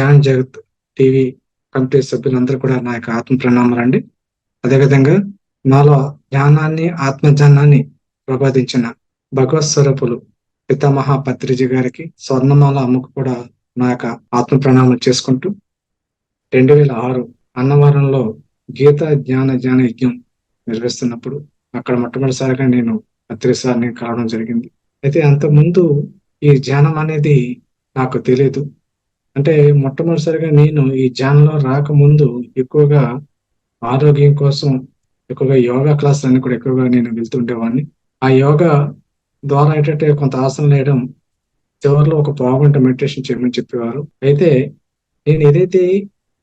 ధ్యాన్ జగత్ TV committee సభ్యులందరూ కూడా నా యొక్క ఆత్మ ప్రణామాలండి. అదేవిధంగా నాలో జ్ఞానాన్ని ఆత్మజ్ఞానాన్ని ప్రబోధించిన భగవత్ స్వరూపులు పితామహ పత్రిజీ గారికి స్వర్ణమాల అమ్మకు కూడా నా యొక్క ఆత్మ ప్రణామం చేసుకుంటూ రెండు వేల ఆరు అన్నవరంలో గీత జ్ఞాన జ్ఞాన యజ్ఞం నిర్వహిస్తున్నప్పుడు అక్కడ మొట్టమొదటిసారిగా నేను పత్రి సార్ని కలవడం జరిగింది. అయితే అంతకుముందు ముందు ఈ ధ్యానం అనేది నాకు తెలియదు అంటే మొట్టమొదటిసారిగా నేను ఈ ధ్యానంలో రాకముందు ఎక్కువగా ఆరోగ్యం కోసం ఎక్కువగా యోగా క్లాసులన్నీ కూడా ఎక్కువగా నేను వెళ్తుండేవాడిని. ఆ యోగా ద్వారా ఏంటంటే కొంత ఆసనం వేయడం చివరిలో ఒక పావుగంట మెడిటేషన్ చేయమని చెప్పేవారు. అయితే నేను ఏదైతే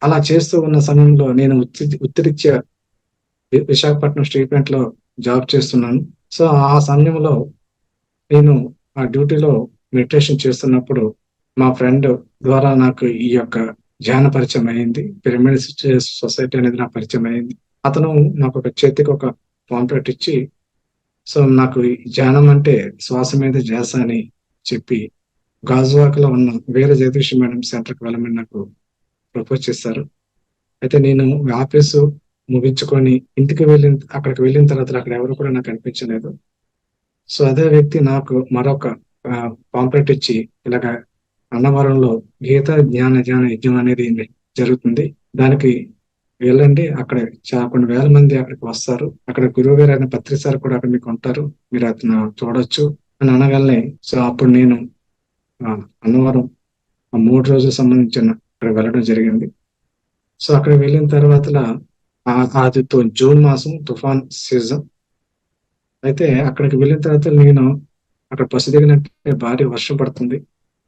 అలా చేస్తూ ఉన్న సమయంలో నేను ఉత్తి ఉత్తరీత్యా విశాఖపట్నం స్టేట్మెంట్లో జాబ్ చేస్తున్నాను. సో ఆ సమయంలో నేను ఆ డ్యూటీలో మెడిటేషన్ చేస్తున్నప్పుడు మా ఫ్రెండ్ ద్వారా నాకు ఈ యొక్క ధ్యాన పరిచయం అయింది. పిరమిడ్ సొసైటీ అనేది నా పరిచయం అయింది. అతను నాకు ఒక చేతికి ఒక పాంప్లెట్ ఇచ్చి సో నాకు ఈ ధ్యానం అంటే శ్వాస మీద ధ్యాస అని చెప్పి గాజువాకలో ఉన్న వేరే జగదీష్ మేడం సెంటర్కి వెళ్ళమని నాకు ప్రపోజ్ చేశారు. అయితే నేను ఆఫీసు ముగించుకొని ఇంటికి వెళ్ళిన అక్కడికి వెళ్ళిన తర్వాత అక్కడ ఎవరు కూడా నాకు అనిపించలేదు. సో అదే వ్యక్తి నాకు మరొక పాంప్లెట్ ఇచ్చి ఇలాగ అన్నవరంలో గీత జ్ఞాన ధ్యాన యజ్ఞం అనేది జరుగుతుంది. దానికి వెళ్ళండి. అక్కడ చాలా కొన్ని వేల మంది అక్కడికి వస్తారు. అక్కడ గురువు గారు అయిన పత్రి సార్ కూడా అక్కడ మీకు ఉంటారు. మీరు అతను చూడొచ్చు అని అనగానే సో అప్పుడు నేను అన్నవరం ఆ మూడు రోజులకు సంబంధించిన అక్కడ వెళ్ళడం జరిగింది. సో అక్కడ వెళ్ళిన తర్వాత అది జూన్ మాసం తుఫాన్ సీజన్. అయితే అక్కడికి వెళ్ళిన తర్వాత నేను అక్కడ బస్సు దిగినట్టే భారీ వర్షం పడుతుంది.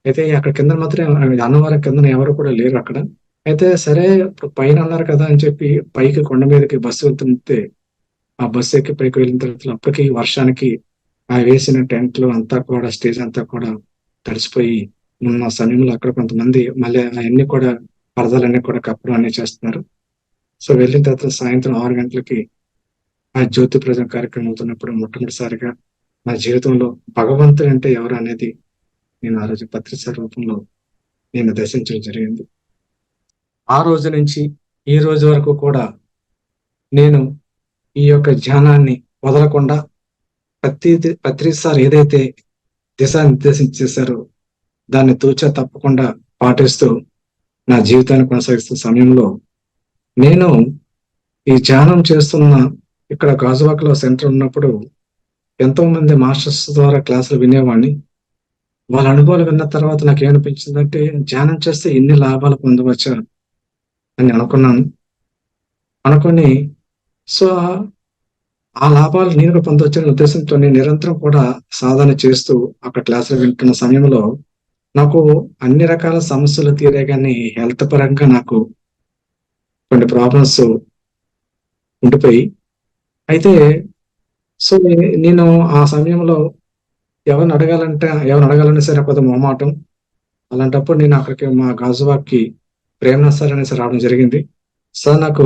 అయితే అక్కడ కింద మాత్రం అన్నవరం కింద ఎవరు కూడా లేరు అక్కడ. అయితే సరే ఇప్పుడు పైన అన్నారు కదా అని చెప్పి పైకి కొండ మీదకి బస్సు వెళ్తుంటే ఆ బస్సు ఎక్కి పైకి వెళ్ళిన తర్వాత అప్పటికి వర్షానికి ఆ వేసిన టెంట్లు అంతా కూడా స్టేజ్ అంతా కూడా తడిసిపోయి ఉన్న సమయంలో అక్కడ కొంతమంది మళ్ళీ అవన్నీ కూడా పరదాలన్నీ కూడా కప్పడం అన్ని చేస్తున్నారు. సో వెళ్ళిన తర్వాత సాయంత్రం ఆరు గంటలకి ఆ జ్యోతి ప్రజ కార్యక్రమం అవుతున్నప్పుడు మొట్టమొదటిసారిగా నా జీవితంలో భగవంతుడు అంటే ఎవరు అనేది నేను ఆ రోజు పత్రిక రూపంలో నేను దర్శించడం జరిగింది. ఆ రోజు నుంచి ఈ రోజు వరకు కూడా నేను ఈ యొక్క ధ్యానాన్ని వదలకుండా ప్రతి ప్రతిసారి ఏదైతే దిశానిర్దేశం చేశారో దాన్ని తూచా తప్పకుండా పాటిస్తూ నా జీవితాన్ని కొనసాగిస్తున్న సమయంలో నేను ఈ ధ్యానం చేస్తున్న ఇక్కడ గాజువాకలో సెంటర్ ఉన్నప్పుడు ఎంతో మంది మాస్టర్స్ ద్వారా క్లాసులు వినేవాడిని. వాళ్ళ అనుభవాలు విన్న తర్వాత నాకు ఏమనిపించిందంటే ధ్యానం చేస్తే ఎన్ని లాభాలు పొందవచ్చు అని అనుకున్నాను. అనుకొని సో ఆ లాభాలు నేను కూడా పొందవచ్చనే ఉద్దేశంతో నేను నిరంతరం కూడా సాధన చేస్తూ అక్కడ క్లాసులు వింటున్న సమయంలో నాకు అన్ని రకాల సమస్యలు తీరే కానీ హెల్త్ పరంగా నాకు కొన్ని ప్రాబ్లమ్స్ ఉండిపోయి. అయితే సో నేను ఆ సమయంలో ఎవరిని అడగాలంటే ఎవరిని అడగాలన్నా సరే కొంత మొహమాటం. అలాంటప్పుడు నేను అక్కడికి మా గాజువాక్కి ప్రేమ సార్ అనేసి రావడం జరిగింది. సార్ నాకు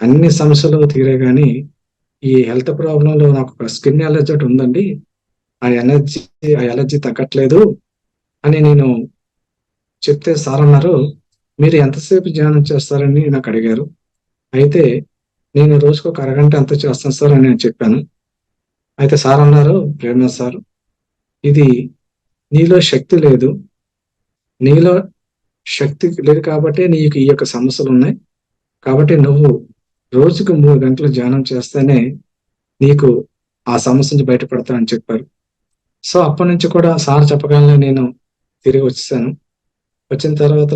అన్ని సమస్యలు తీరే కానీ ఈ హెల్త్ ప్రాబ్లంలో నాకు ఒక స్కిన్ ఎలర్జీ ఒకటి ఉందండి. ఆ ఎనర్జీ ఆ ఎలర్జీ తగ్గట్లేదు అని నేను చెప్తే సార్ అన్నారు. మీరు ఎంతసేపు ధ్యానం చేస్తారని నాకు అడిగారు. అయితే నేను రోజుకు ఒక అరగంట ఎంత చేస్తాను సార్ అని నేను చెప్పాను. అయితే సార్ అన్నారు ప్రేమ సార్ ఇది నీలో శక్తి లేదు. నీలో శక్తి లేదు కాబట్టి నీకు ఈ యొక్క సమస్యలు ఉన్నాయి. కాబట్టి నువ్వు రోజుకు మూడు గంటలు ధ్యానం చేస్తేనే నీకు ఆ సమస్య నుంచి బయటపడతానని చెప్పారు. సో అప్పటి నుంచి కూడా సార్ చెప్పగానే నేను తిరిగి వచ్చేసాను. వచ్చిన తర్వాత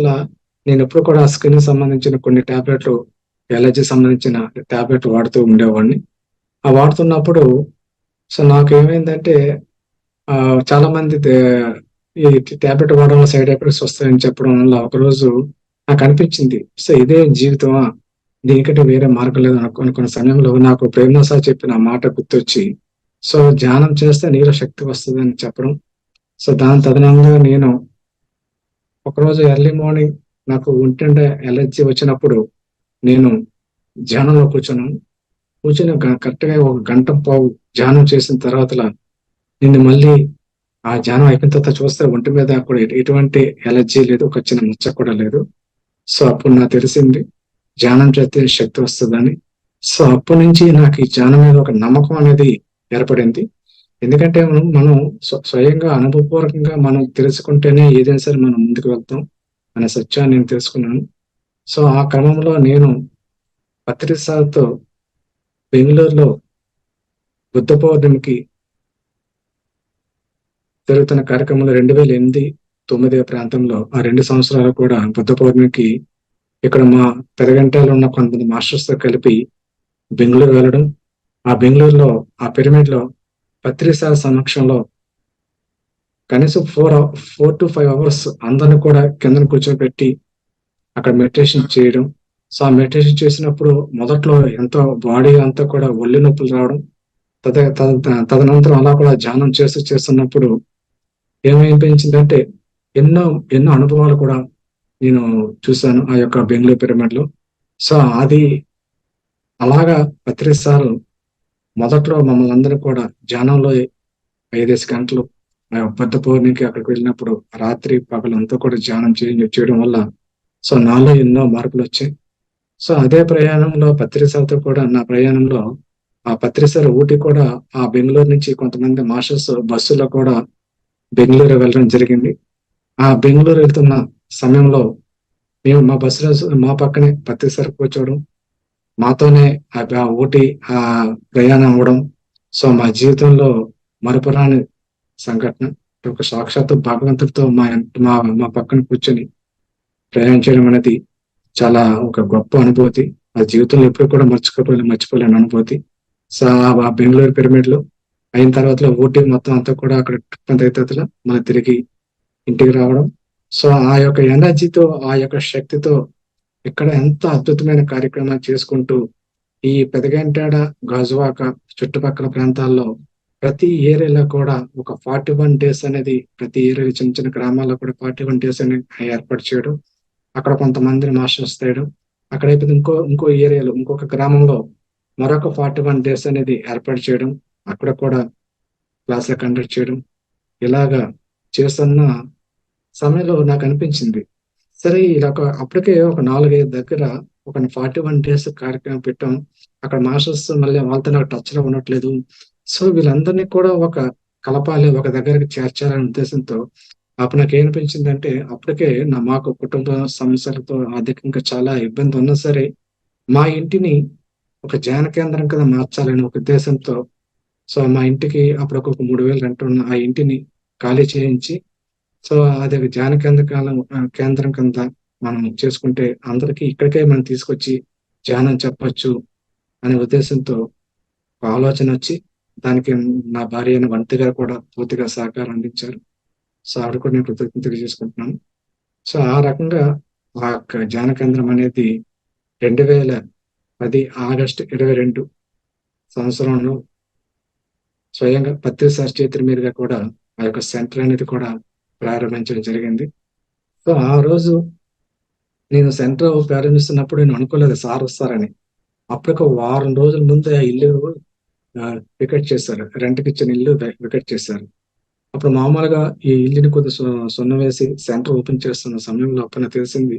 నేను ఎప్పుడు కూడా స్కిన్ సంబంధించిన కొన్ని టాబ్లెట్లు ఎలర్జీ సంబంధించిన ట్యాబ్లెట్ వాడుతూ ఉండేవాడిని. ఆ వాడుతున్నప్పుడు సో నాకు ఏమైందంటే చాలా మంది ఈ టాబ్లెట్ వాడడం వల్ల సైడ్ ఎఫెక్ట్స్ వస్తాయని చెప్పడం వల్ల ఒకరోజు నాకు అనిపించింది. సో ఇదే జీవితమా? దీనికంటే వేరే మార్గం లేదు అనుకో- అనుకున్న సమయంలో నాకు ప్రేమ సార్ చెప్పిన మాట గుర్తొచ్చి సో ధ్యానం చేస్తే నీలో శక్తి వస్తుంది అని చెప్పడం. సో దాని తదనంగా నేను ఒకరోజు ఎర్లీ మార్నింగ్ నాకు ఉంటుండే ఎలర్జీ వచ్చినప్పుడు నేను ధ్యానంలో కూర్చున్నాను. కూర్చొని కరెక్ట్గా ఒక గంట పావు ధ్యానం చేసిన తర్వాత నిన్ను మళ్ళీ ఆ ధ్యానం అయిపోయిన తర్వాత చూస్తే ఒంటి మీద కూడా ఎటువంటి ఎలర్జీ లేదు ఒక చిన్న ముచ్చ కూడా లేదు. సో అప్పుడు నాకు తెలిసింది ధ్యానం చేస్తే శక్తి వస్తుందని. సో అప్పటి నుంచి నాకు ఈ ధ్యానం మీద ఒక నమ్మకం అనేది ఏర్పడింది. ఎందుకంటే మనం మనం స్వయంగా అనుభవపూర్వకంగా మనం తెలుసుకుంటేనే ఏదైనా సరే మనం ముందుకు వెళ్తాం అనే సత్యాన్ని నేను తెలుసుకున్నాను. సో ఆ క్రమంలో నేను పత్రిసార్తో బెంగళూరులో బుద్ధ పౌర్ణమికి జరుగుతున్న కార్యక్రమంలో రెండు వేల ఎనిమిది తొమ్మిది ప్రాంతంలో ఆ రెండు సంవత్సరాలు కూడా బుద్ధ పౌర్ణమికి ఇక్కడ మా పెదగంటలో ఉన్న కొంతమంది మాస్టర్స్తో కలిపి బెంగళూరు వెళ్ళడం. ఆ బెంగళూరులో ఆ పిరమిడ్లో పత్రిసాల సమక్షంలో కనీసం four four to five hours అందరిని కూడా కింద కూర్చోబెట్టి అక్కడ మెడిటేషన్ చేయడం. సో ఆ మెడిటేషన్ చేసినప్పుడు మొదట్లో ఎంతో బాడీ అంతా కూడా ఒళ్ళు నొప్పులు రావడం. తద తదనంతరం అలా కూడా ధ్యానం చేస్తూ చేస్తున్నప్పుడు ఏమైపోయిందంటే ఎన్నో ఎన్నో అనుభవాలు కూడా నేను చూశాను ఆ యొక్క బెంగళూరు పిరమిడ్లో సో అది అలాగా పత్రిసార్లు మొదట్లో మమ్మల్ని అందరూ కూడా ధ్యానంలో ఐదేసి గంటలు పెద్ద పౌర్ణికి అక్కడికి వెళ్ళినప్పుడు రాత్రి పగలంతా కూడా ధ్యానం చేయడం వల్ల సో నాలో ఎన్నో మార్పులు వచ్చాయి. సో అదే ప్రయాణంలో పత్రిసార్తో కూడా నా ప్రయాణంలో ఆ పత్రిసార్ ఊటి కూడా ఆ బెంగళూరు నుంచి కొంతమంది మాస్టర్స్ బస్సులో కూడా బెంగళూరు వెళ్ళడం జరిగింది. ఆ బెంగళూరు వెళ్తున్న సమయంలో మేము మా బస్సులో మా పక్కనే పత్రిసర కూర్చోవడం మాతోనే ఆ ఊటి ఆ ప్రయాణం అవ్వడం. సో మా జీవితంలో మరపురాని సంఘటన. ఒక సాక్షాత్తు భగవంతుడితో మా మా మా పక్కన కూర్చొని ప్రయాణం చేయడం అనేది చాలా ఒక గొప్ప అనుభూతి. ఆ జీవితంలో ఎప్పుడు కూడా మర్చిపోలే మర్చిపోలేని అనుభూతి. సో ఆ బెంగళూరు పిరమిడ్లో అయిన తర్వాత ఊటీ మొత్తం అంతా కూడా అక్కడ ట్రిప్ అవుతుందిలా తిరిగి ఇంటికి రావడం. సో ఆ యొక్క ఎనర్జీతో ఆ యొక్క శక్తితో ఇక్కడ ఎంత అద్భుతమైన కార్యక్రమాలు చేసుకుంటూ ఈ పెదగంటాడ గాజువాక చుట్టుపక్కల ప్రాంతాల్లో ప్రతి ఏరియాలో కూడా ఒక ఫార్టీ వన్ డేస్ అనేది ప్రతి ఏరియా చిన్న చిన్న గ్రామాల్లో కూడా ఫార్టీ వన్ డేస్ అనేది ఏర్పాటు చేయడం. అక్కడ కొంతమందిని మాస్టర్స్ తేయడం అక్కడైతే ఇంకో ఇంకో ఏరియాలో ఇంకొక గ్రామంలో మరొక ఫార్టీ వన్ డేస్ అనేది ఏర్పాటు చేయడం. అక్కడ కూడా క్లాసులు కండక్ట్ చేయడం ఇలాగా చేస్తున్న సమయంలో నాకు అనిపించింది. సరే ఇలా అప్పటికే ఒక నాలుగైదు దగ్గర ఒక ఫార్టీ వన్ డేస్ కార్యక్రమం పెట్టాం. అక్కడ మాస్టర్స్ మళ్ళీ వాళ్ళతో నాకు టచ్లో ఉండట్లేదు. సో వీళ్ళందరినీ కూడా ఒక కలపాలి ఒక దగ్గరికి చేర్చాలనే ఉద్దేశంతో అప్పుడు నాకు ఏమనిపించిందంటే అప్పటికే నా మాకు కుటుంబ సమస్యలతో ఆర్థికంగా చాలా ఇబ్బంది ఉన్నా సరే మా ఇంటిని ఒక ధ్యాన కేంద్రం కింద మార్చాలనే ఒక ఉద్దేశంతో సో మా ఇంటికి అప్పుడు ఒక మూడు వేలు రెంట్ ఉన్న ఆ ఇంటిని ఖాళీ చేయించి సో అది ధ్యాన కేంద్ర కాలం కేంద్రం కింద మనం చేసుకుంటే అందరికి ఇక్కడికే మనం తీసుకొచ్చి ధ్యానం చెప్పచ్చు అనే ఉద్దేశంతో ఆలోచన వచ్చి దానికి నా భార్య అయిన వంతి గారు కూడా పూర్తిగా సహకారం అందించారు. సో ఆవిడ కూడా నేను కృతజ్ఞతలు చేసుకుంటున్నాను సో ఆ రకంగా ఆ యొక్క ధ్యాన కేంద్రం అనేది రెండు వేల పది ఆగస్టు ఇరవై రెండు సంవత్సరంలో స్వయంగా పత్రిసారి చేతుల మీదుగా కూడా ఆ యొక్క సెంటర్ అనేది కూడా ప్రారంభించడం జరిగింది. సో ఆ రోజు నేను సెంటర్ ప్రారంభిస్తున్నప్పుడు నేను అనుకోలేదు సార్ వస్తారని. అప్పటికి వారం రోజుల ముందు ఆ ఇల్లు వికెట్ చేశారు. రెంట్కి ఇచ్చిన ఇల్లు వికెట్ చేశారు. అప్పుడు మామూలుగా ఈ ఇల్లుని కొద్ది సున్న వేసి సెంటర్ ఓపెన్ చేస్తున్న సమయంలో అప్పుడు తెలిసింది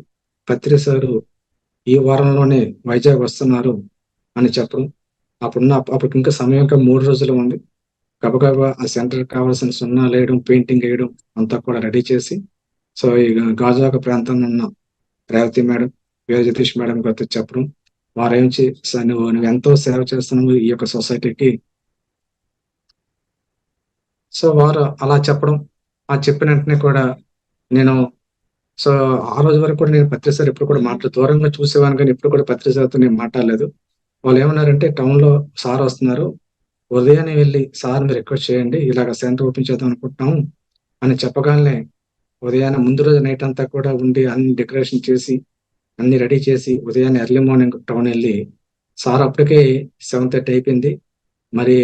పత్రి సారు ఈ వారంలోనే వైజాగ్ వస్తున్నారు అని చెప్పడం. అప్పుడున్న అప్పటికి ఇంకా సమయం ఇంకా మూడు రోజులు ఉంది. గబగబా ఆ సెంటర్ కావాల్సిన సున్నా వేయడం పెయింటింగ్ వేయడం అంతా కూడా రెడీ చేసి సో ఈ గాజువాక ప్రాంతంలో ఉన్న రేవతి మేడం వేరే జతీష్ మేడం గారితో చెప్పడం వారేంచి నువ్వు నువ్వు ఎంతో సేవ చేస్తున్నావు ఈ యొక్క సొసైటీకి. సో వారు అలా చెప్పడం ఆ చెప్పిన వెంటనే కూడా నేను సో ఆ రోజు వరకు కూడా నేను పత్రిసారి ఎప్పుడు కూడా మాట్లాడు దూరంగా చూసేవాను కానీ ఎప్పుడు కూడా పత్రిసారితో నేను మాట్లాడలేదు. వాళ్ళు ఏమన్నారంటే టౌన్లో సార్ వస్తున్నారు ఉదయాన్నే వెళ్ళి సార్ మీరు రిక్వెస్ట్ చేయండి? ఇలాగ సెంటర్ ఓపెన్ చేద్దాం అనుకుంటున్నాము అని చెప్పగానే ఉదయాన్నే ముందు రోజు నైట్ అంతా కూడా ఉండి అన్ని డెకరేషన్ చేసి అన్ని రెడీ చేసి ఉదయాన్నే ఎర్లీ మార్నింగ్ టౌన్ వెళ్ళి సార్ అప్పటికే సెవెన్ థర్టీ అయిపోయింది. మరి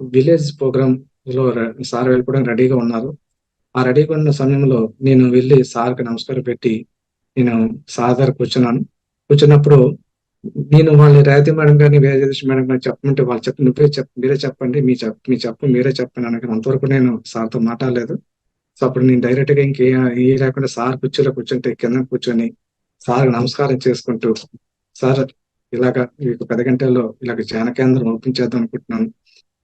విలేజ్ ప్రోగ్రామ్లో సార్ వెళ్ళిపోవడానికి రెడీగా ఉన్నారు. ఆ రెడీగా ఉన్న సమయంలో నేను వెళ్ళి సార్కి నమస్కారం పెట్టి నేను సార్ దగ్గర కూర్చున్నాను. కూర్చున్నప్పుడు నేను వాళ్ళని రాయతీ మేడం కానీ వేదదేశ మేడం గారిని చెప్పమంటే వాళ్ళు చెప్ప నువ్వే చెప్ప మీరే చెప్పండి మీ చెప్ మీ చెప్పు మీరే చెప్పండి అనగా అంతవరకు నేను సార్తో మాట్లాడలేదు. సో అప్పుడు నేను డైరెక్ట్గా ఇంకే ఏ లేకుండా సార్ కూర్చోలో కూర్చుంటే కింద కూర్చొని సార్ నమస్కారం చేసుకుంటూ సార్ ఇలాగ మీకు పది గంటల్లో ఇలాగ ధ్యాన కేంద్రం ఓపెన్ చేద్దాం అనుకుంటున్నాను.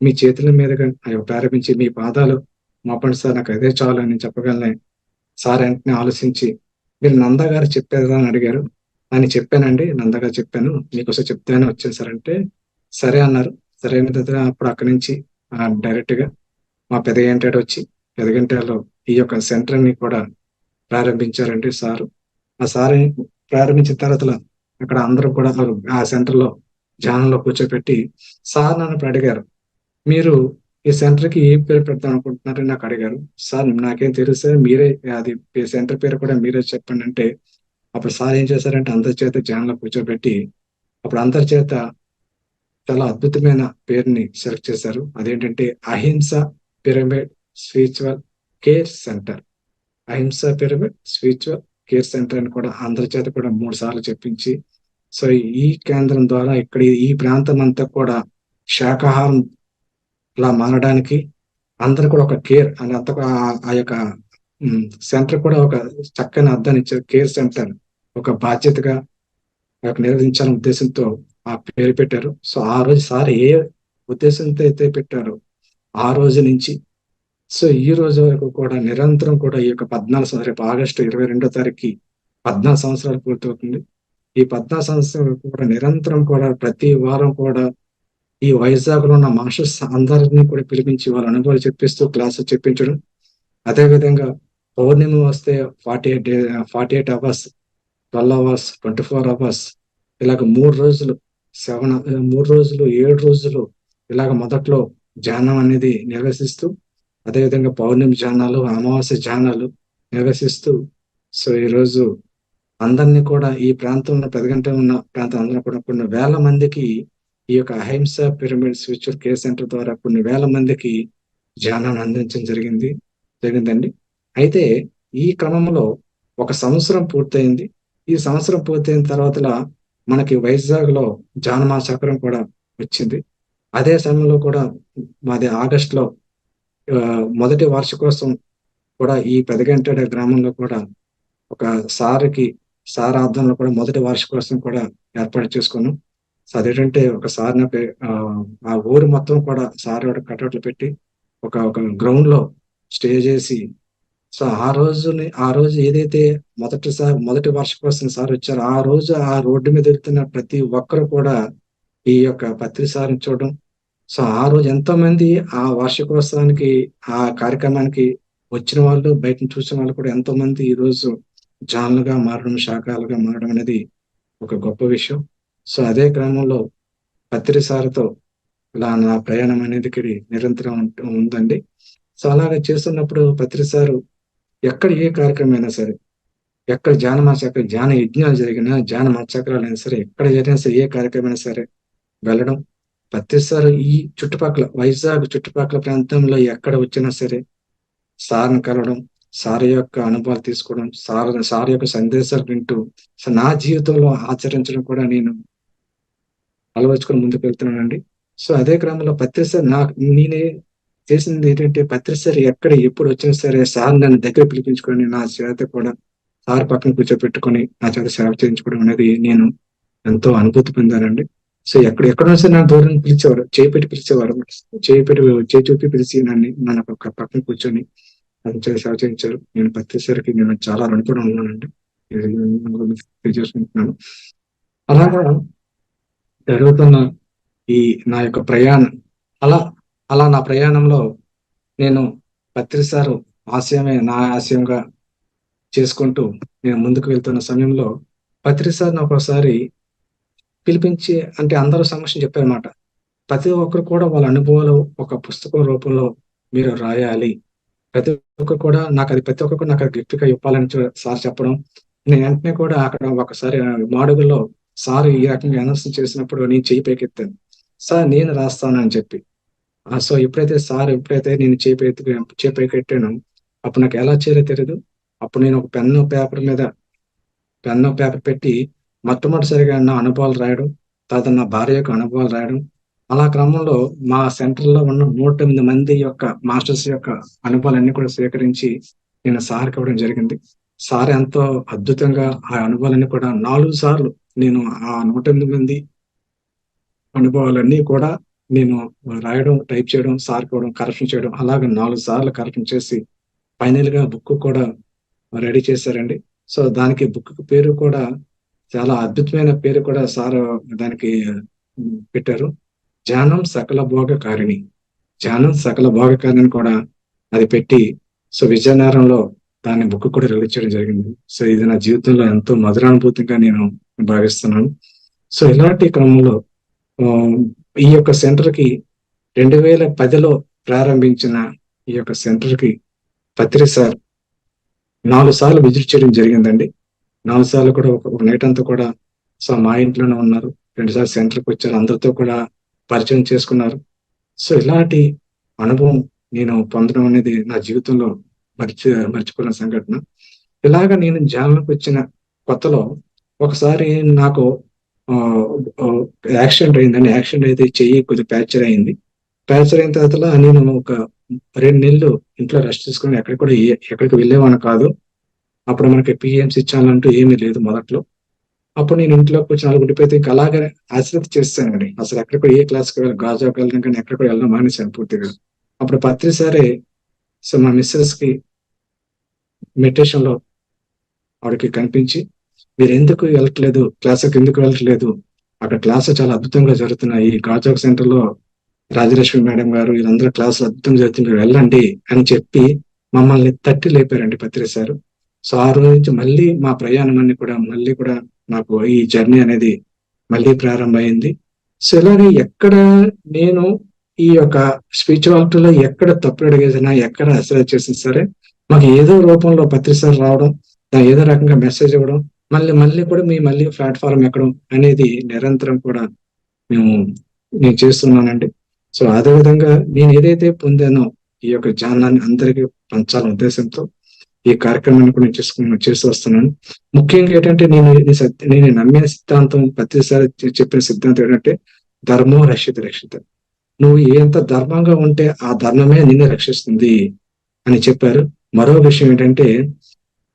మీ చేతుల మీదుగా అవి ప్రారంభించి మీ పాదాలు మోపండి సార్ నాకు అదే చాలు అని చెప్పగలనే సార్ వెంటనే ఆలోచించి మీరు నందా గారు చెప్పారా అని అడిగారు. అని చెప్పానండి. నందగా చెప్పాను. మీకోసం చెప్తానే వచ్చాను సార్ అంటే సరే అన్నారు. సరే అయిన తర్వాత అప్పుడు అక్కడి నుంచి డైరెక్ట్గా మా పెదగంటాడు వచ్చి పెదగంటలో ఈ యొక్క సెంటర్ని కూడా ప్రారంభించారండి సారు. ఆ సార్ ప్రారంభించిన తర్వాత అక్కడ అందరూ కూడా ఆ సెంటర్లో ధ్యానంలో కూర్చోపెట్టి సార్ నన్ను అడిగారు. మీరు ఈ సెంటర్కి ఏ పేరు పెడతాం అనుకుంటున్నారని నాకు అడిగారు. సార్ నాకేం తెలుసు. మీరే అది సెంటర్ పేరు కూడా మీరే చెప్పండి అంటే అప్పుడు సార్ ఏం చేశారంటే అందరి చేత కూర్చోబెట్టి అప్పుడు అందరి చేత చాలా అద్భుతమైన పేరుని సెలెక్ట్ చేశారు. అదేంటంటే Ahimsa pyramid spiritual care centre. Ahimsa pyramid spiritual care centre అని కూడా అందరి చేత కూడా మూడు సార్లు చెప్పించి సో ఈ కేంద్రం ద్వారా ఇక్కడ ఈ ప్రాంతం అంతా కూడా శాకాహారం లా మారడానికి అందరు కూడా ఒక కేర్ అని అంత ఆ యొక్క సెంటర్ కూడా ఒక చక్కని అర్థాన్ని ఇచ్చారు. కేర్ సెంటర్ ఒక బాధ్యతగా నిర్వహించాలనే ఉద్దేశంతో ఆ పేరు పెట్టారు. సో ఆ రోజు సార్ ఏ ఉద్దేశంతో అయితే పెట్టారో ఆ రోజు నుంచి. సో ఈ రోజు వరకు కూడా నిరంతరం కూడా ఈ యొక్క పద్నాలుగు సంవత్సరం రేపు ఆగస్టు ఇరవై రెండో తారీఖు పద్నాలుగు సంవత్సరాలు పూర్తవుతుంది. ఈ పద్నాలుగు సంవత్సరాలు కూడా నిరంతరం కూడా ప్రతి వారం కూడా ఈ వైజాగ్లో ఉన్న మాస్టర్స్ అందరినీ కూడా పిలిపించి వాళ్ళ అనుభవాలు చెప్పిస్తూ క్లాసు చెప్పించడం. అదే విధంగా పౌర్ణమి వస్తే forty eight day forty eight hours twelve hours twenty four hours ఇలాగ మూడు రోజులు సెవెన్ మూడు రోజులు ఏడు రోజులు ఇలాగ మొదట్లో ధ్యానం అనేది నిర్వసిస్తూ అదేవిధంగా పౌర్ణమి ధ్యానాలు అమావాస్య ధ్యానాలు నిర్వసిస్తూ సో ఈరోజు అందరినీ కూడా ఈ ప్రాంతంలో పెదగంట ఉన్న ప్రాంతం అందరూ కూడా కొన్ని వేల మందికి ఈ యొక్క అహింస పిరమిడ్ స్విచర్ కేర్ సెంటర్ ద్వారా కొన్ని వేల మందికి ధ్యానాన్ని అందించడం జరిగింది జరిగిందండి. అయితే ఈ క్రమంలో ఒక సంవత్సరం పూర్తయింది. ఈ సంవత్సరం పూర్తయిన తర్వాత మనకి వైజాగ్లో జానమా చక్రం కూడా వచ్చింది. అదే సమయంలో కూడా మాది ఆగస్టులో మొదటి వార్షికోత్సవం కూడా ఈ పెదగంటడ గ్రామంలో కూడా ఒక సార్కి సార్ ఆర్థంలో కూడా మొదటి వార్షికోత్సవం కూడా ఏర్పాటు చేసుకున్నాం. సో అదేంటంటే ఒక సార్ ఆ ఊరు మొత్తం కూడా సార్ కటౌట్లు పెట్టి ఒక ఒక గ్రౌండ్లో స్టే చేసి సో ఆ రోజుని ఆ రోజు ఏదైతే మొదటిసారి మొదటి వార్షికోత్సవం సార్ వచ్చారో ఆ రోజు ఆ రోడ్డు మీద వెళ్తున్న ప్రతి ఒక్కరు కూడా ఈ యొక్క పత్రిసారం చూడడం. సో ఆ రోజు ఎంతో మంది ఆ వార్షికోత్సవానికి ఆ కార్యక్రమానికి వచ్చిన వాళ్ళు బయట చూసిన వాళ్ళు కూడా ఎంతో మంది ఈ రోజు జాన్లుగా మారడం శాఖలుగా మారడం అనేది ఒక గొప్ప విషయం. సో అదే క్రమంలో పత్రిసారతో ఇలా నా ప్రయాణం అనేది నిరంతరం ఉందండి. సో అలాగే చేస్తున్నప్పుడు పత్రిసారు ఎక్కడ ఏ కార్యక్రమం అయినా సరే ఎక్కడ ధ్యాన మహాచక్ర జాన యజ్ఞాలు జరిగినా ధ్యాన మహాచక్రాలు అయినా సరే ఎక్కడ జరిగినా సరే ఏ కార్యక్రమం అయినా సరే వెళ్ళడం. ప్రతిసారి ఈ చుట్టుపక్కల వైజాగ్ చుట్టుపక్కల ప్రాంతంలో ఎక్కడ వచ్చినా సరే సార్ని కలవడం సార్ యొక్క అనుభవాలు తీసుకోవడం సార్ సార్ యొక్క సందేశాలు వింటూ నా జీవితంలో ఆచరించడం కూడా నేను అలవర్చుకొని ముందుకు వెళ్తున్నానండి. సో అదే క్రమంలో ప్రతిసారి నా నేనే చేసింది ఏంటంటే పత్రిసారి ఎక్కడ ఎప్పుడు వచ్చినా సరే సార్ నన్ను దగ్గర పిలిపించుకొని నా చేత కూడా సార్ పక్కన కూర్చోపెట్టుకొని నా చేత సేవ చేయించుకోవడం అనేది నేను ఎంతో అనుభూతి పొందానండి. సో ఎక్కడ ఎక్కడో సరే నా దూరం పిలిచేవారు చేపెట్టి పిలిచేవారు. చేపెట్టి చేయి చూపి పిలిచి నన్ను నన్ను పక్కన కూర్చొని నన్ను సేవ చేయించారు. నేను పత్రిసారికి నేను చాలా రుణపడి ఉన్నానండి. తెలియజేసుకుంటున్నాను అలాగా జరుగుతున్న ఈ నా యొక్క ప్రయాణం అలా అలా నా ప్రయాణంలో నేను పత్రిసారు ఆశయమే నా ఆశయంగా చేసుకుంటూ నేను ముందుకు వెళ్తున్న సమయంలో పత్రిసారిని ఒకసారి పిలిపించి అంటే అందరూ సమస్య చెప్పారన్నమాట. ప్రతి ఒక్కరు కూడా వాళ్ళ అనుభవాలు ఒక పుస్తకం రూపంలో మీరు రాయాలి. ప్రతి ఒక్కరు కూడా నాకు అది ప్రతి ఒక్కరు నాకు అది గిఫ్ట్గా ఇవ్వాలని సార్ చెప్పడం. నేను వెంటనే కూడా అక్కడ ఒకసారి మాడుగుల్లో సార్ ఈ రకంగా అనౌన్స్ చేసినప్పుడు నేను చేయి పైకెత్తాను. సార్ నేను రాస్తాను అని చెప్పి సో ఎప్పుడైతే సార్ ఎప్పుడైతే నేను చేపి చేపై కట్టాను అప్పుడు నాకు ఎలా చేయాలో తెలియదు అప్పుడు నేను ఒక పెన్ను పేపర్ మీద పెన్ను పేపర్ పెట్టి మొట్టమొదటిసారిగా నా అనుభవాలు రాయడం తర్వాత నా భార్య యొక్క అనుభవాలు రాయడం. అలా క్రమంలో మా సెంటర్లో ఉన్న నూట ఎనిమిది మంది యొక్క మాస్టర్స్ యొక్క అనుభవాలన్నీ కూడా స్వీకరించి నేను సార్కి ఇవ్వడం జరిగింది. సార్ ఎంతో అద్భుతంగా ఆ అనుభవాలన్నీ కూడా నాలుగు సార్లు నేను ఆ నూట ఎనిమిది మంది అనుభవాలన్నీ కూడా నేను రాయడం టైప్ చేయడం సార్ ఇవ్వడం కరెక్షన్ చేయడం అలాగే నాలుగు సార్లు కరెక్షన్ చేసి ఫైనల్గా బుక్ కూడా రెడీ చేశారండి. సో దానికి బుక్ పేరు కూడా చాలా అద్భుతమైన పేరు కూడా సార్ దానికి పెట్టారు. ధ్యానం సకల భోగకారిణి. ధ్యానం సకల భోగకారిణి కూడా అది పెట్టి సో విజయనగరంలో దాని బుక్ కూడా రిలీజ్ చేయడం జరిగింది. సో ఇది నా జీవితంలో ఎంతో మధురానుభూతిగా నేను భావిస్తున్నాను. సో ఇలాంటి క్రమంలో ఈ యొక్క సెంటర్కి రెండు వేల పదిలో ప్రారంభించిన ఈ యొక్క సెంటర్కి పత్రి సార్ నాలుగు సార్లు విజిట్ చేయడం జరిగిందండి. నాలుగు సార్లు కూడా ఒక నైట్ అంతా కూడా సో మా ఇంట్లోనే ఉన్నారు. రెండు సార్లు సెంటర్కి వచ్చారు. అందరితో కూడా పరిచయం చేసుకున్నారు. సో ఇలాంటి అనుభవం నేను పొందడం అనేది నా జీవితంలో మర్చి మర్చిపోయిన సంఘటన. ఇలాగ నేను జాలనకు వచ్చిన కొత్తలో ఒకసారి నాకు యాక్సిడెంట్ అయిందండి యాక్సిడెంట్ అయితే చెయ్యి కొద్దిగా ప్యాక్చర్ అయింది. ప్యాక్చర్ అయిన తర్వాత నేను ఒక రెండు నెలలు ఇంట్లో రెస్ట్ తీసుకుని ఎక్కడికి కూడా ఎక్కడికి వెళ్ళేవాడిని కాదు. అప్పుడు మనకి పిఎంసి ఇచ్చాలంటూ ఏమీ లేదు మొదట్లో. అప్పుడు నేను ఇంట్లో కొంచెం నాలుగు ఉండిపోతే ఇంకా అలాగే ఆశ్రద్ధ చేస్తానండి అసలు ఎక్కడికి ఏ క్లాస్కి వెళ్ళి గాజాకి వెళ్ళడం కానీ ఎక్కడికి వెళ్ళడం మానేశాను పూర్తిగా. అప్పుడు పత్రిసారి సో మా మిస్సెస్కి మెడిటేషన్లో ఆవిడకి కనిపించి మీరు ఎందుకు వెళ్ళట్లేదు? క్లాసుకి ఎందుకు వెళ్ళట్లేదు? అక్కడ క్లాస్ చాలా అద్భుతంగా జరుగుతున్నాయి. గాజాక్ సెంటర్లో రాజలక్ష్మి మేడం గారు వీళ్ళందరూ క్లాసులు అద్భుతంగా జరుగుతుంది వెళ్ళండి అని చెప్పి మమ్మల్ని తట్టి లేపారండి పత్రి సార్. సో ఆ రోజు నుంచి మళ్ళీ మా ప్రయాణం అన్ని కూడా మళ్ళీ కూడా నాకు ఈ జర్నీ అనేది మళ్ళీ ప్రారంభమైంది. సో ఇలాగే ఎక్కడ నేను ఈ యొక్క స్పిరిచువాలిటీలో ఎక్కడ తప్పు అడిగేసినా ఎక్కడ అసలు చేసినా సరే మాకు ఏదో రూపంలో పత్రిసారి రావడం ఏదో రకంగా మెసేజ్ ఇవ్వడం మళ్ళీ మళ్ళీ కూడా మీ మళ్ళీ ప్లాట్ఫారం ఎక్కడం అనేది నిరంతరం కూడా మేము నేను చేస్తున్నానండి. సో అదే విధంగా నేను ఏదైతే పొందానో ఈ యొక్క జ్ఞానాన్ని అందరికీ పంచాలనే ఉద్దేశంతో ఈ కార్యక్రమాన్ని కూడా చేసుకుని చేస్తూ వస్తున్నాను. ముఖ్యంగా ఏంటంటే నేను నేను నమ్మిన సిద్ధాంతం ప్రతిసారి చెప్పిన సిద్ధాంతం ఏంటంటే ధర్మం రక్షిత రక్షిత. నువ్వు ఎంత ధర్మంగా ఉంటే ఆ ధర్మమే నిన్ను రక్షిస్తుంది అని చెప్పారు. మరో విషయం ఏంటంటే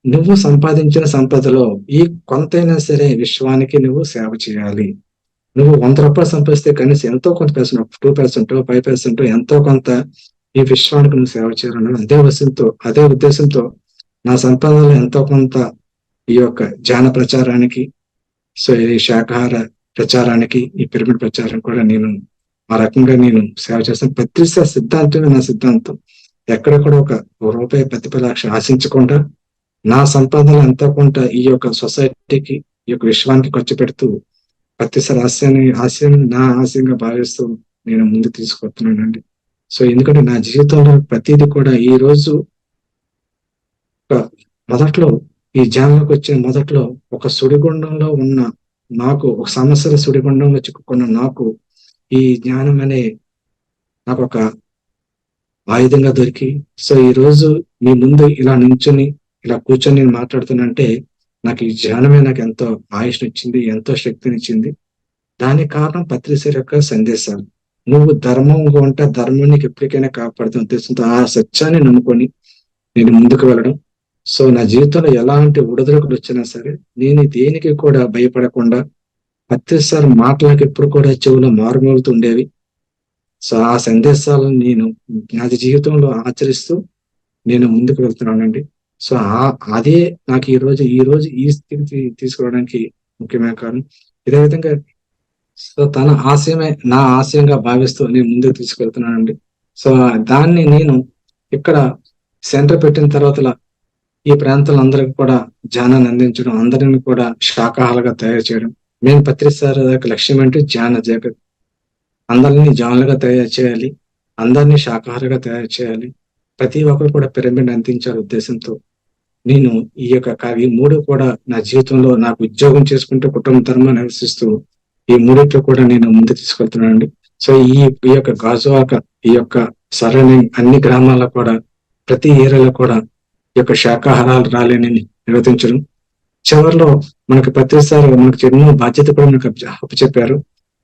నువ్వు సంపాదించిన సంపదలో ఈ కొంతైనా సరే విశ్వానికి నువ్వు సేవ చేయాలి. నువ్వు వంద రూపాయలు సంపాదిస్తే కనీసం ఎంతో కొంత percent two percent five percent ఎంతో కొంత ఈ విశ్వానికి నువ్వు సేవ చేయాలన్నాడు అదే ఉద్దేశంతో అదే ఉద్దేశంతో నా సంపాదనలో ఎంతో కొంత ఈ యొక్క ధ్యాన ప్రచారానికి సో ఈ శాకాహార ప్రచారానికి ఈ పిరమిడ్ ప్రచారం కూడా నేను ఆ రకంగా నేను సేవ చేస్తాను. ప్రతిష్ట సిద్ధాంతమే నా సిద్ధాంతం. ఎక్కడ కూడా ఒక రూపాయి ప్రతిఫలాక్ష ఆశించకుండా నా సంపాదన అంతా కొంత ఈ యొక్క సొసైటీకి ఈ యొక్క విశ్వానికి ఖర్చు పెడుతూ ప్రతిసారి ఆశయాన్ని ఆశయం నా ఆశయంగా భావిస్తూ నేను ముందు తీసుకొస్తున్నానండి. సో ఎందుకంటే నా జీవితంలో ప్రతిదీ కూడా ఈ రోజు మొదట్లో ఈ జ్ఞానంలోకి వచ్చిన మొదట్లో ఒక సుడిగుండంలో ఉన్న నాకు ఒక సమస్యల సుడిగుండంలో చిక్కుకున్న నాకు ఈ జ్ఞానం అనే నాకు ఒక ఆయుధంగా దొరికి సో ఈ రోజు మీ ముందు ఇలా నించుని ఇలా కూర్చొని నేను మాట్లాడుతున్నంటే నాకు ఈ జ్ఞానమే నాకు ఎంతో ఆయుష్నిచ్చింది ఎంతో శక్తినిచ్చింది. దానికి కారణం పత్రిక యొక్క సందేశాలు. నువ్వు ధర్మంగా ఉంటే ధర్మం నీకు ఎప్పటికైనా కాపాడుతున్న ఉద్దేశంతో ఆ సత్యాన్ని నమ్ముకొని నేను ముందుకు వెళ్ళడం. సో నా జీవితంలో ఎలాంటి ఉడదలకు వచ్చినా సరే నేను దేనికి కూడా భయపడకుండా ప్రతిసారి మాటలకు ఎప్పుడు కూడా చెవులో మారుమోగుతూ ఉండేవి. సో ఆ సందేశాలను నేను నా జీవితంలో ఆచరిస్తూ నేను ముందుకు వెళ్తున్నానండి. సో అదే నాకు ఈ రోజు ఈ రోజు ఈ స్థితి తీసుకురావడానికి ముఖ్యమైన కారణం. ఇదే విధంగా సో తన ఆశయమే నా ఆశయంగా భావిస్తూ నేను ముందుకు తీసుకెళ్తున్నానండి. సో దాన్ని నేను ఇక్కడ సెంటర్ పెట్టిన తర్వాత ఈ ప్రాంతాలందరికి కూడా ధ్యానాన్ని అందించడం అందరిని కూడా శాకాహాలుగా తయారు చేయడం. మేము పత్రిసార్ లక్ష్యం అంటే ధ్యాన జగత్ అందరినీ జానులుగా తయారు చేయాలి. అందరినీ శాకాహారుగా తయారు చేయాలి. ప్రతి ఒక్కరు కూడా పిరమిడ్ అందించాలి ఉద్దేశంతో. నేను ఈ యొక్క ఈ మూడు కూడా నా జీవితంలో నాకు ఉద్యోగం చేసుకుంటూ కుటుంబ ధర్మ నివసిస్తూ ఈ మూడిట్లో కూడా నేను ముందు తీసుకెళ్తున్నానండి. సో ఈ ఈ యొక్క గాజువాక ఈ యొక్క సరౌండింగ్ అన్ని గ్రామాల్లో కూడా ప్రతి ఏరియాలో కూడా ఈ యొక్క శాకాహారాలు రాలేని నిర్వర్తించడం. చివరిలో మనకు ప్రతిసారి మనకు ఎన్నో బాధ్యత కూడా మనకు అప్పచెప్పారు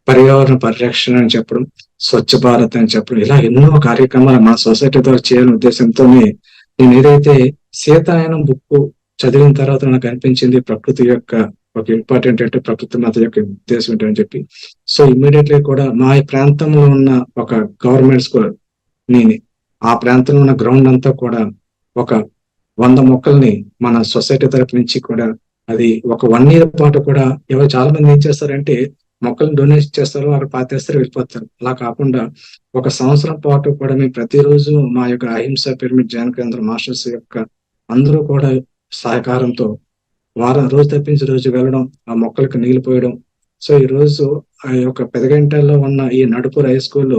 పర్యావరణ పరిరక్షణ అని చెప్పడం. స్వచ్ఛ భారత్ అని చెప్పడం. ఇలా ఎన్నో కార్యక్రమాలు మా సొసైటీ ద్వారా చేయాలనే ఉద్దేశంతోనే నేను ఏదైతే సీతాయనం బుక్ చదివిన తర్వాత నాకు అనిపించింది ప్రకృతి యొక్క ఒక ఇంపార్టెంట్ అంటే ప్రకృతి మాత యొక్క ఉద్దేశం ఏంటని చెప్పి. సో ఇమ్మీడియట్లీ కూడా మా ఈ ప్రాంతంలో ఉన్న ఒక గవర్నమెంట్ స్కూల్ నేను ఆ ప్రాంతంలో ఉన్న గ్రౌండ్ అంతా కూడా ఒక వంద మొక్కల్ని మన సొసైటీ తరపు నుంచి కూడా అది ఒక వన్ ఇయర్ పాటు కూడా ఎవరు చాలా మంది ఏం చేస్తారంటే మొక్కలను డొనేట్ చేస్తారు అక్కడ పాతేస్తారు వెళ్ళిపోతారు. అలా కాకుండా ఒక సంవత్సరం పాటు కూడా మేము ప్రతిరోజు మా యొక్క అహింస పిరమిడ్ ధ్యాన కేంద్ర మాస్టర్స్ యొక్క అందరూ కూడా సహకారంతో వారం రోజు తప్పించి రోజు వెళ్ళడం ఆ మొక్కలకు నీళ్ళు పోయడం. సో ఈ రోజు ఆ యొక్క పెదగంటల్లో ఉన్న ఈ నడుపూర్ హై స్కూల్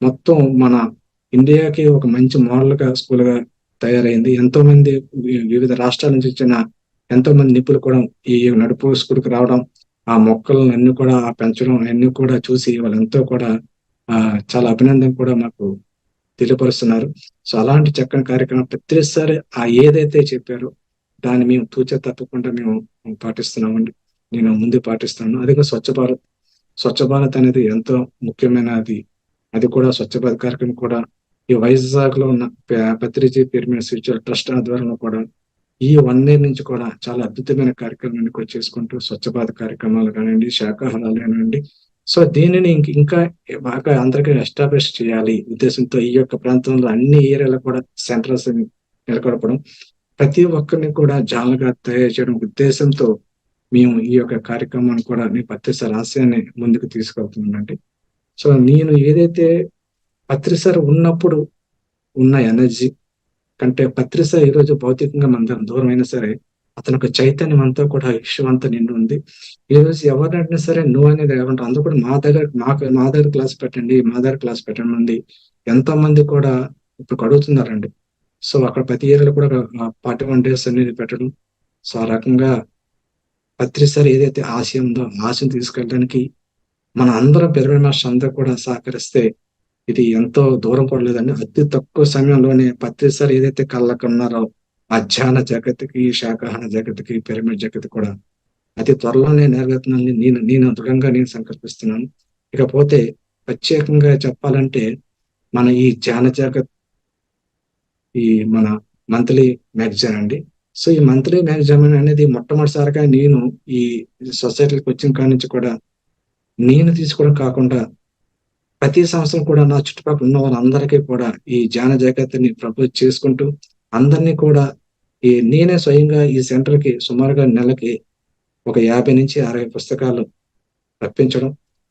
మొత్తం మన ఇండియాకి ఒక మంచి మోడల్గా స్కూల్గా తయారైంది. ఎంతో మంది వివిధ రాష్ట్రాల నుంచి వచ్చిన ఎంతో మంది నిపుణులు కూడా ఈ నడుపు స్కూల్కి రావడం ఆ మొక్కలను అన్ని కూడా పెంచడం అన్ని కూడా చూసి వాళ్ళంతా కూడా ఆ చాలా అభినందన కూడా మాకు తెలియపరుస్తున్నారు. సో అలాంటి చక్కని కార్యక్రమం ప్రతిసారి ఆ ఏదైతే చెప్పారో దాన్ని మేము తూచ తప్పకుండా మేము పాటిస్తున్నామండి. నేను ముందు పాటిస్తాను. అది స్వచ్ఛ భారత్. స్వచ్ఛ భారత్ అనేది ఎంతో ముఖ్యమైన అది. అది కూడా స్వచ్ఛ భారత్ కార్యక్రమం కూడా ఈ వైజాగ్లో ఉన్న పత్రిజీ పిరమిడ్ స్పిరిచువల్ ట్రస్ట్ ఆధ్వర్యంలో కూడా ఈ వన్ ఇయర్ నుంచి కూడా చాలా అద్భుతమైన కార్యక్రమాన్ని కూడా చేసుకుంటూ స్వచ్ఛ భారత్ కార్యక్రమాలు కానివ్వండి శాకాహారాలు కానివ్వండి. సో దీనిని ఇంకా బాగా అందరికీ ఎస్టాబ్లిష్ చేయాలి. ఉద్దేశంతో ఈ యొక్క ప్రాంతంలో అన్ని ఏరియాలో కూడా సెంటర్స్ నెలకొల్పడం. ప్రతి ఒక్కరిని కూడా జాలుగా తయారు చేయడం ఉద్దేశంతో మేము ఈ యొక్క కార్యక్రమాన్ని కూడా మీ పత్రిస రహస్యాన్ని ముందుకు తీసుకెళ్తున్నానండి సో నేను ఏదైతే పత్రిసర్ ఉన్నప్పుడు ఉన్న ఎనర్జీ కంటే పత్రిస ఈరోజు భౌతికంగా మనందరం దూరమైనా సరే అతను ఒక చైతన్యం అంతా కూడా ఇష్టం అంతా నిండి ఉంది. ఈ రోజు ఎవరినైనా సరే నువ్వు అనేది ఏమంటారు అందరూ కూడా మా దగ్గర మాకు మా దగ్గర క్లాస్ పెట్టండి మా దగ్గర క్లాస్ పెట్టండి ఎంతో మంది కూడా ఇప్పుడు అడుగుతున్నారండి. సో అక్కడ ప్రతి ఏరియాలో కూడా పార్టీ వన్ డేస్ అనేది పెట్టడం. సో ఆ రకంగా పత్రిసారి ఏదైతే ఆశయం ఉందో ఆశయం తీసుకెళ్ళడానికి మన అందరం పెరుగు మాస్టర్ అందరూ కూడా సహకరిస్తే ఇది ఎంతో దూరం పడలేదండి. అతి తక్కువ సమయంలోనే పత్రిసారి ఏదైతే కళ్ళకున్నారో ఆ జగత్కి జగత్తుకి శాకాహార జగత్తుకి పిరమిడ్ జగత్ కూడా అతి త్వరలోనే నెరవేరుతుందని నేను నేను దృఢంగా నేను సంకల్పిస్తున్నాను. ఇకపోతే ప్రత్యేకంగా చెప్పాలంటే మన ఈ ధ్యాన జగత్ ఈ మన మంత్లీ మ్యాగజైన్ అండి. సో ఈ మంత్లీ మ్యాగజైన్ అనేది మొట్టమొదటిసారిగా నేను ఈ సొసైటీకి వచ్చిన కాడి నుంచి కూడా నేను తీసుకోవడం కాకుండా ప్రతి సంవత్సరం కూడా నా చుట్టుపక్కల ఉన్న వాళ్ళందరికీ కూడా ఈ ధ్యాన జాగ్రత్తని ప్రపోజ్ చేసుకుంటూ అందరినీ కూడా ఈ నేనే స్వయంగా ఈ సెంటర్కి సుమారుగా నెలకి ఒక యాభై నుంచి అరవై పుస్తకాలు రప్పించడం.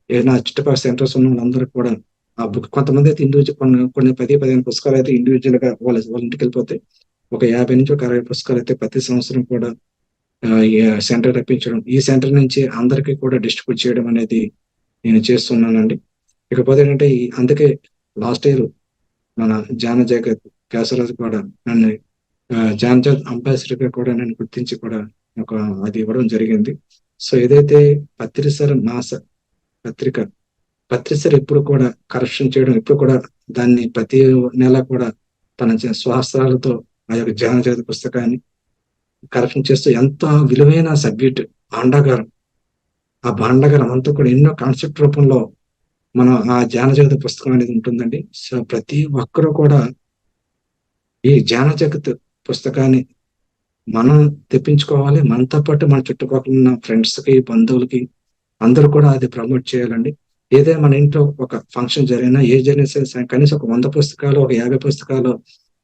ఏ నా చుట్టుపక్కల సెంటర్స్ ఉన్న వాళ్ళందరూ కూడా ఆ బుక్ కొంతమంది అయితే ఇండివిజువల్ కొన్ని కొన్ని పది పదిహేను పుస్తకాలు అయితే ఇండివిజువల్గా వాళ్ళ వాళ్ళ ఇంటికి వెళ్ళిపోతే ఒక యాభై నుంచి ఒక అరవై పుస్తకాలు అయితే ప్రతి సంవత్సరం కూడా సెంటర్ రప్పించడం. ఈ సెంటర్ నుంచి అందరికీ కూడా డిస్ట్రిబ్యూట్ చేయడం అనేది నేను చేస్తున్నానండి. ఇకపోతే ఏంటంటే ఈ అందుకే లాస్ట్ ఇయర్ మన జాన జగత్ కేసరాజు కూడా నన్ను జాన జగత్ అంబాసిడర్గా కూడా నన్ను గుర్తించి కూడా ఒక అది ఇవ్వడం జరిగింది. సో ఏదైతే పత్రిసర మాస పత్రిక పత్రిసర్ ఎప్పుడు కూడా కరప్షన్ చేయడం ఎప్పుడు కూడా దాన్ని ప్రతి నెల కూడా తన చే- స్వహస్త్రాలతో ఆ యొక్క జాన జగత్ పుస్తకాన్ని కరప్షన్ చేస్తూ ఎంత విలువైన సబ్జెక్ట్ భాండాగారం ఆ భాండాగారం అంతా కూడా ఎన్నో కాన్సెప్ట్ రూపంలో మనం ఆ ధ్యాన జగత్ పుస్తకం అనేది ఉంటుందండి. సో ప్రతి ఒక్కరూ కూడా ఈ ధ్యాన జగత్ పుస్తకాన్ని మనం తెప్పించుకోవాలి. మనతో పాటు మన చుట్టుపక్కల ఉన్న ఫ్రెండ్స్కి బంధువులకి అందరూ కూడా అది ప్రమోట్ చేయాలండి. ఏదైనా మన ఇంట్లో ఒక ఫంక్షన్ జరిగినా ఏ జరిగినా కనీసం ఒక వంద పుస్తకాలు ఒక యాభై పుస్తకాలు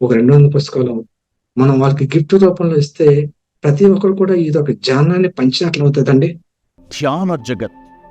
ఒక రెండు వందల పుస్తకాలు మనం వాళ్ళకి గిఫ్ట్ రూపంలో ఇస్తే ప్రతి ఒక్కరు కూడా ఇది ఒక జ్ఞానాన్ని పంచినట్లు అవుతుందండి ధ్యాన జగత్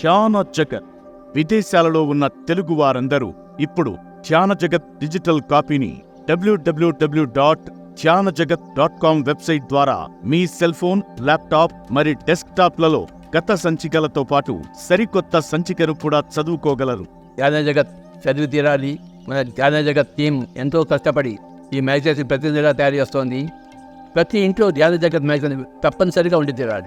ధ్యాన జగత్ విదేశాలలో ఉన్న తెలుగు వారందరూ ఇప్పుడు ధ్యాన జగత్ డిజిటల్ కాపీని డబ్ల్యూడబ్ల్యూడబ్ల్యూ డాట్ ధ్యాన జగత్ డాట్ కామ్ వెబ్సైట్ ద్వారా మీ సెల్ ఫోన్ ల్యాప్టాప్ మరి డెస్క్టాప్లలో గత సంచికలతో పాటు సరికొత్త సంచికను కూడా చదువుకోగలరు. ధ్యాన జగత్ చదివి తీరాలి. మన ధ్యాన జగత్ టీం ఎంతో కష్టపడి ఈ మ్యాగజైన్స్ ప్రతి తయారు చేస్తోంది. ప్రతి ఇంట్లో ధ్యాన జగత్ మ్యాగజైన్ తప్పనిసరిగా ఉండి తీరాలి.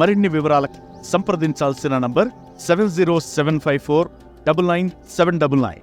మరిన్ని వివరాలకు సంప్రదించాల్సిన number seven zero seven five four double nine seven double nine.